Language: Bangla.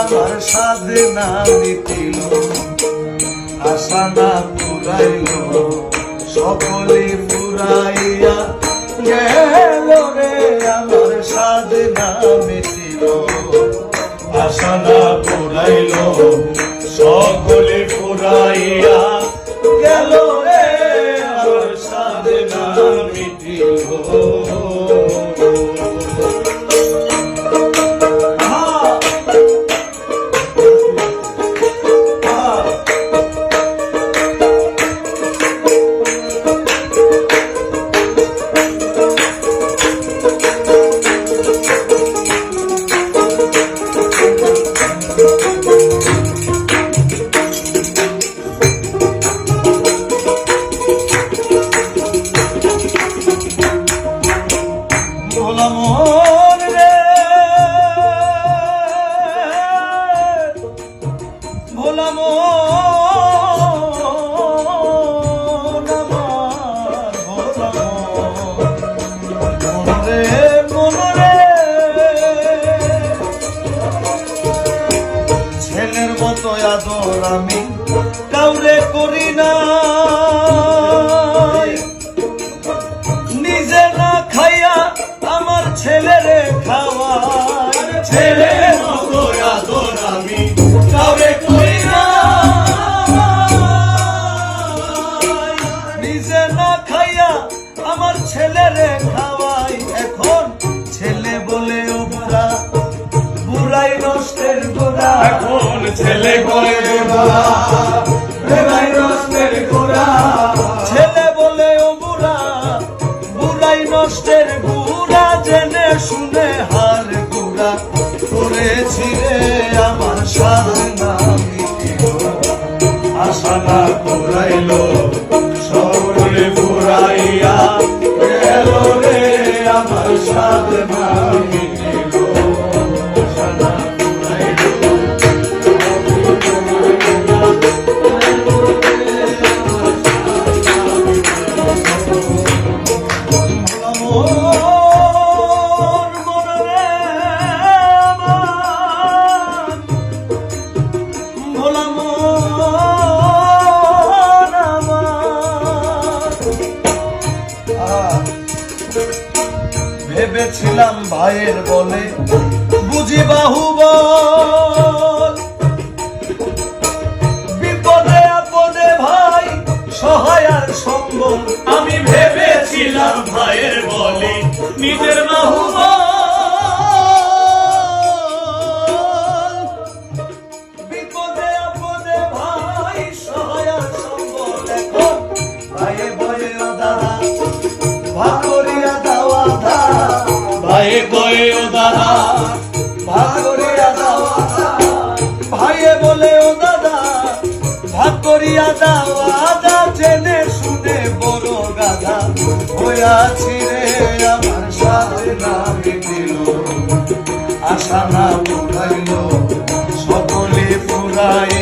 আমার সাধে না মিটিল আশা না পুরাইল, সকলে পুরাইয়া গেল রে আমার সাধে না মিটিল আশা না পুরাইল, সকলে পুরাইয়া গেল ভোলা মন আমার ভোলা রে মন ছেলের মতো আদর আমি কাউরে করি না। ছেলেরে খাওয়া ছেলে মতো আদর আমি কাউরে করি না। খাইয়া আমার ছেলেরে খাওয়াই এখন। ছেলে বলে ও বুড়া, বুড়াই নষ্টের গোড়া। এখন ছেলে বলে গোড়া শুনে হার গুড়া করেছি রে আমার সারা সাধনা আশা না পুরাইল ভেবেছিলাম ভাইয়ের বলে। বুঝি বাহুবল ভাগ করিয়া দাওয়া দা জেনে শুনে বড় গাধা হইয়াছি রে, আমার সাথে না মিটিল। আশা না বুঝাইল সকলে পুরাই